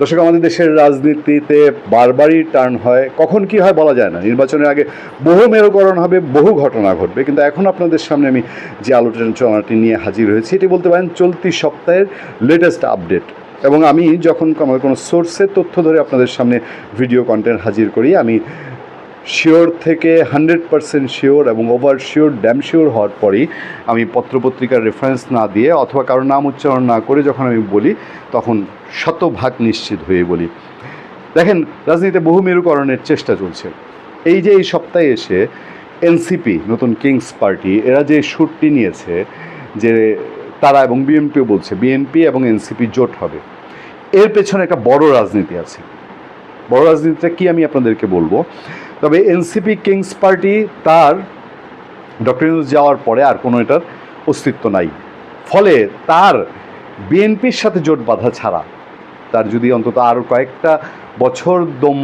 দর্শক, আমাদের দেশের রাজনীতিতে বারবারই টার্ন হয়। কখন কি হয় বলা যায় না। নির্বাচনের আগে বহু মেরুকরণ হবে, বহু ঘটনা ঘটবে। কিন্তু এখন আপনাদের সামনে আমি যে আলোচনাটি নিয়ে হাজির হয়েছি, এটি বলতে পারেন চলতি সপ্তাহের লেটেস্ট আপডেট এবং আমি যখন আমার কোনো সোর্সের তথ্য ধরে আপনাদের সামনে ভিডিও কন্টেন্ট হাজির করি, আমি শিওর থেকে হান্ড্রেড পারসেন্ট শিওর এবং ওভার শিওর ড্যাম শিওর হওয়ার পরেই আমি পত্রপত্রিকার রেফারেন্স না দিয়ে অথবা কারও নাম উচ্চারণ না করে যখন আমি বলি, তখন শতভাগ নিশ্চিত হয়ে বলি। দেখেন, রাজনীতিতে বহু মেরুকরণের চেষ্টা চলছে। এই যে এই সপ্তাহে এসে এনসিপি নতুন কিংস পার্টি এরা যে শ্যুটটি নিয়েছে, যে তারা এবং বিএনপিও বলছে বিএনপি এবং এনসিপি জোট হবে। এর পেছনে একটা বড় রাজনীতি আছে। বড় রাজনীতিটা কি আমি আপনাদেরকে বলব? তবে এনসিপি কিংস পার্টি তার ডক্টর যাওয়ার পরে আর কোনো এটার অস্তিত্ব নাই। ফলে তার বিএনপির সাথে জোট বাঁধা ছাড়া তার যদি অন্তত আরও কয়েকটা বছর দম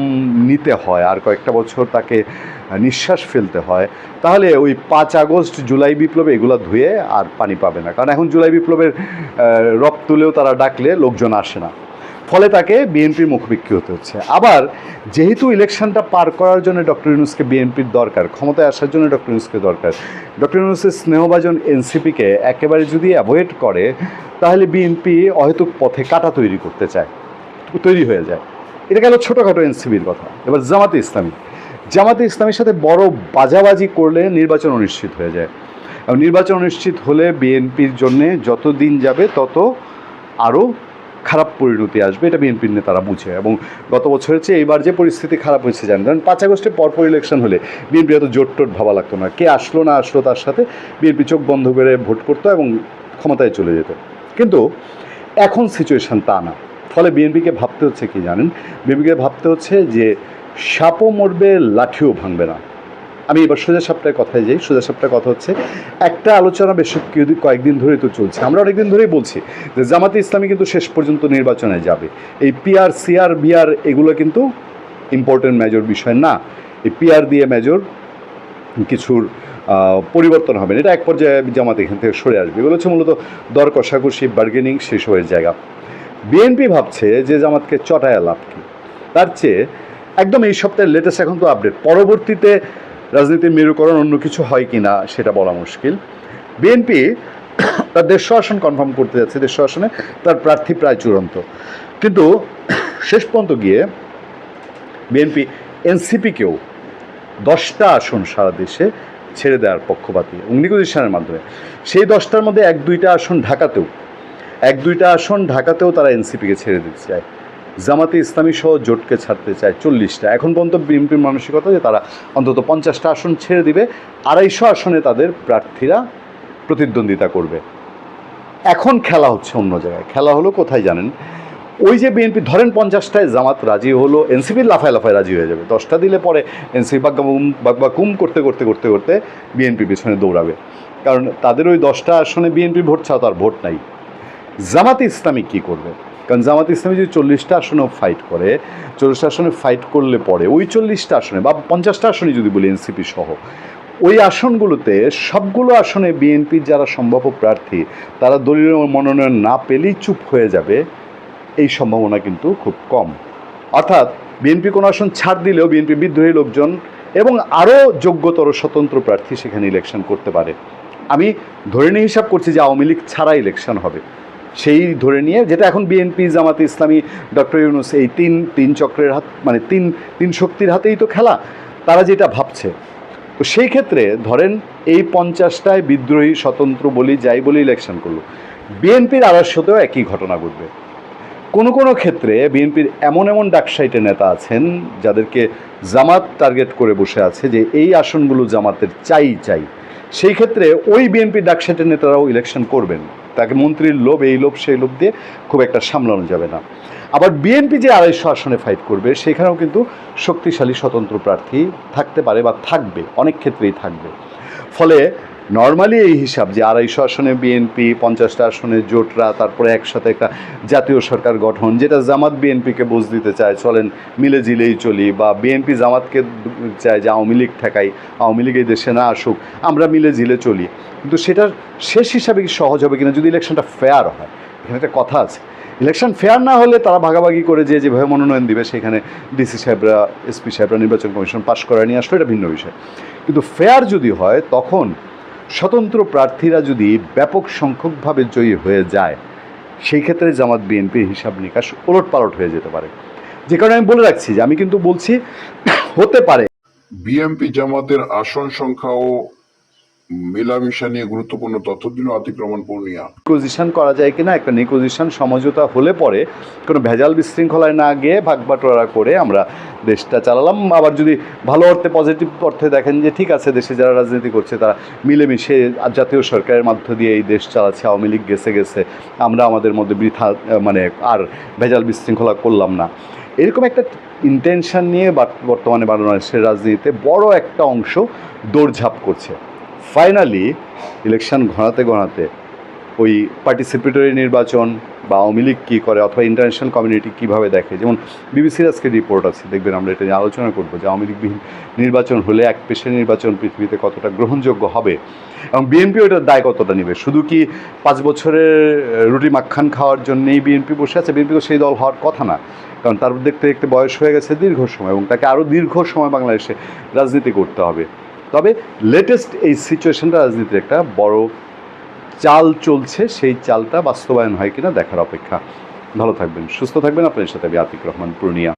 নিতে হয়, আর কয়েকটা বছর তাকে নিঃশ্বাস ফেলতে হয়, তাহলে ওই পাঁচ আগস্ট জুলাই বিপ্লবে এগুলো ধুয়ে আর পানি পাবে না। কারণ এখন জুলাই বিপ্লবের রব তুলেও তারা ডাকলে লোকজন আসে না। ফলে তাকে বিএনপির মুখোমুখি হতে হচ্ছে। আবার যেহেতু ইলেকশনটা পার করার জন্য ডক্টর ইউনুসকে বিএনপির দরকার, ক্ষমতায় আসার জন্য ডক্টর ইউনুসকে দরকার, ডক্টর ইউনুসের স্নেহভাজন এনসিপিকে একেবারে যদি অ্যাভয়েড করে, তাহলে বিএনপি অহেতুক পথে কাটা তৈরি করতে চায়, তৈরি হয়ে যায়। এটা গেল ছোটোখাটো এনসিপির কথা। এবার জামাতে ইসলামী। জামাতে ইসলামের সাথে বড় বাজাবাজি করলে নির্বাচন অনিশ্চিত হয়ে যায়। এবং নির্বাচন অনিশ্চিত হলে বিএনপির জন্যে যত দিন যাবে, তত আরও খারাপ পরিণতি আসবে, এটা বিএনপির নেতারা বুঝে। এবং গত বছরের চেয়ে এইবার যে পরিস্থিতি খারাপ হয়েছে, জানেন? কারণ পাঁচ আগস্টের পরপর ইলেকশন হলে বিএনপি এত জোট টোট ভাবা লাগতো না। কে আসলো, না আসলো তার সাথে বিএনপি চোখ বন্ধ করে ভোট করতো এবং ক্ষমতায় চলে যেত। কিন্তু এখন সিচুয়েশন তা না। ফলে বিএনপিকে ভাবতে হচ্ছে কি জানেন? বিএনপিকে ভাবতে হচ্ছে যে সাপও মরবে, লাঠিও ভাঙবে না। আমি এবার সোজা সাপটায় কথায় যাই। সোজা সাপটায় কথা হচ্ছে, একটা আলোচনা বেশ কয়েকদিন ধরেই তো চলছে। আমরা অনেকদিন ধরেই বলছি যে জামাতে ইসলামী কিন্তু শেষ পর্যন্ত নির্বাচনে যাবে। এই পিআর, সিআর, বিআর এগুলো কিন্তু ইম্পর্টেন্ট মেজর বিষয় না। এই পিআর দিয়ে মেজর কিছুর পরিবর্তন হবে না। এটা এক পর্যায়ে জামাত এখান থেকে সরে আসবে। এগুলো হচ্ছে মূলত দর কষাকষি বার্গেনিং সেসবের জায়গা। বিএনপি ভাবছে যে জামাতকে চটায় লাভ কি? তার চেয়ে একদম এই সপ্তাহের লেটেস্ট এখন তো আপডেট পরবর্তীতে রাজনীতির মেরুকরণ অন্য কিছু হয় কি না সেটা বলা মুশকিল। বিএনপি তার দেড়শো আসন কনফার্ম করতে যাচ্ছে দেড়শো আসনে তার প্রার্থী প্রায় চূড়ান্ত। কিন্তু শেষ পর্যন্ত গিয়ে বিএনপি এনসিপিকেও দশটা আসন সারা দেশে ছেড়ে দেওয়ার পক্ষপাতী নেগোসিয়েশনের মাধ্যমে। সেই দশটার মধ্যে এক দুইটা আসন ঢাকাতেও, এক দুইটা আসন ঢাকাতেও তারা এনসিপিকে ছেড়ে দিতে চায়। জামাতে ইসলামী সহ জোটকে ছাড়তে চায় চল্লিশটা। এখন পর্যন্ত বিএনপির মানসিকতা যে তারা অন্তত পঞ্চাশটা আসন ছেড়ে দিবে, আড়াইশো আসনে তাদের প্রার্থীরা প্রতিদ্বন্দ্বিতা করবে। এখন খেলা হচ্ছে অন্য জায়গায়। খেলা হলো কোথায় জানেন? ওই যে বিএনপি, ধরেন পঞ্চাশটায় জামাত রাজি হলো, এনসিপির লাফায় লাফায় রাজি হয়ে যাবে। দশটা দিলে পরে এনসিপি বাগ্বাকুম বাগ্বাকুম করতে করতে করতে করতে বিএনপি পিছনে দৌড়াবে। কারণ তাদের ওই দশটা আসনে বিএনপি ভোট ছাড়া তার ভোট নাই। জামাত ইসলামী কী করবে? কারণ জামাত ইসলামী যদি চল্লিশটা আসনেও ফাইট করে, চল্লিশটা আসনে ফাইট করলে পরে ওই চল্লিশটা আসনে বা পঞ্চাশটা আসনে যদি বলি এনসিপি সহ, ওই আসনগুলোতে সবগুলো আসনে বিএনপির যারা সম্ভাব্য প্রার্থী, তারা দলীয় মনোনয়ন না পেলেই চুপ হয়ে যাবে, এই সম্ভাবনা কিন্তু খুব কম। অর্থাৎ বিএনপি কোনো আসন ছাড় দিলেও বিএনপি বিদ্রোহী লোকজন এবং আরও যোগ্যতর স্বতন্ত্র প্রার্থী সেখানে ইলেকশন করতে পারে। আমি ধরে নিয়ে হিসাব করছি যে আওয়ামী লীগ ছাড়া ইলেকশন হবে। সেই ধরে নিয়ে, যেটা এখন বিএনপি জামাতে ইসলামী ডক্টর ইউনুস এই তিন তিন চক্রের হাত মানে তিন তিন শক্তির হাতেই তো খেলা। তারা যেটা ভাবছে, তো সেই ক্ষেত্রে ধরেন এই পঞ্চাশটায় বিদ্রোহী স্বতন্ত্র বলি, যাই বলি ইলেকশন করল। বিএনপির আড়াইশোতেও একই ঘটনা ঘটবে। কোনো কোনো ক্ষেত্রে বিএনপির এমন এমন ডাকসাইটে নেতা আছেন, যাদেরকে জামাত টার্গেট করে বসে আছে যে এই আসনগুলো জামাতের চাই চাই। সেই ক্ষেত্রে ওই বিএনপি ডাকসেটের নেতারাও ইলেকশন করবেন। তাকে মন্ত্রীর লোভ, এই লোভ, সেই লোভ দিয়ে খুব একটা সামলানো যাবে না। আবার বিএনপি যে আড়াইশো আসনে ফাইট করবে, সেখানেও কিন্তু শক্তিশালী স্বতন্ত্র প্রার্থী থাকতে পারে বা থাকবে, অনেক ক্ষেত্রেই থাকবে। ফলে নর্মালি এই হিসাব যে আড়াইশো আসনে বিএনপি পঞ্চাশটা আসনে জোটরা, তারপরে একসাথে একটা জাতীয় সরকার গঠন, যেটা জামাত বিএনপিকে বুঝ দিতে চায়, চলেন মিলে জিলেই চলি, বা বিএনপি জামাতকে চায় যে আওয়ামী লীগ ঠেকাই, আওয়ামী লীগ এই দেশে না আসুক, আমরা মিলে জিলে চলি। কিন্তু সেটার শেষ হিসাবে কি সহজ হবে কিনা যদি ইলেকশনটা ফেয়ার হয়? এখানে একটা কথা আছে। ইলেকশন ফেয়ার না হলে তারা ভাগাভাগি করে যে যেভাবে মনোনয়ন দিবে, সেখানে ডিসি সাহেবরা এসপি সাহেবরা, নির্বাচন কমিশন পাশ করে নিয়ে আসলো, এটা ভিন্ন বিষয়। কিন্তু ফেয়ার যদি হয়, তখন স্বতন্ত্র প্রার্থীরা যদি ব্যাপক সংখ্যকভাবে জয়ী হয়ে যায় সেই ক্ষেত্রে জামাত বিএনপির হিসাব নিকাশ ওলট পালট হয়ে যেতে পারে। যে কারণে আমি বলে রাখছি যে আমি কিন্তু বলছি হতে পারে। বিএনপি জামাতের আসন সংখ্যা ও মেলামেশা নিয়ে গুরুত্বপূর্ণ তথ্য দিল অতিক্রমণ পূর্ণিয়া। নেগোজিশন করা যায় কিনা একটা নেগোজিশন সমঝোতা হলে পরে কোনো ভেজাল বিশৃঙ্খলায় না গিয়ে ভাগবাটোয়ারা করে আমরা দেশটা চালালাম। আবার যদি ভালো অর্থে পজিটিভ অর্থে দেখেন যে ঠিক আছে, দেশে যারা রাজনীতি করছে তারা মিলেমিশে জাতীয় সরকারের মধ্য দিয়ে এই দেশ চালাচ্ছে, আওয়ামী লীগ গেছে গেছে, আমরা আমাদের মধ্যে বৃথা মানে আর ভেজাল বিশৃঙ্খলা করলাম না। এরকম একটা ইন্টেনশন নিয়ে বর্তমানে বাংলাদেশের রাজনীতিতে বড় একটা অংশ দৌড়ঝাঁপ করছে। ফাইনালি ইলেকশন ঘনাতে ঘনাতে ওই পার্টিসিপেটরি নির্বাচন বা আওয়ামী লীগ কী করে অথবা ইন্টারন্যাশনাল কমিউনিটি কীভাবে দেখে? যেমন বিবিসির আজকে রিপোর্ট আছে, দেখবেন আমরা এটা নিয়ে আলোচনা করব যে আওয়ামী লীগবিহীন নির্বাচন হলে এক পেশে নির্বাচন পৃথিবীতে কতটা গ্রহণযোগ্য হবে? এবং বিএনপি ওটার দায় কতটা নেবে? শুধু কি পাঁচ বছরের রুটি মাখান খাওয়ার জন্যেই বিএনপি বসে আছে? বিএনপি সেই দল হওয়ার কথা না। কারণ তার দেখতে দেখতে বয়স হয়ে গেছে দীর্ঘ সময় এবং তাকে আরও দীর্ঘ সময় বাংলাদেশে রাজনীতি করতে হবে। তবে লেটেস্ট এই সিচুয়েশনটা রাজনীতির একটা বড় চাল চলছে, সেই চালটা বাস্তবায়ন হয় কিনা দেখার অপেক্ষা। ভালো থাকবেন, সুস্থ থাকবেন। আপনার সাথে আমি আতিক রহমান, পূর্ণিয়া।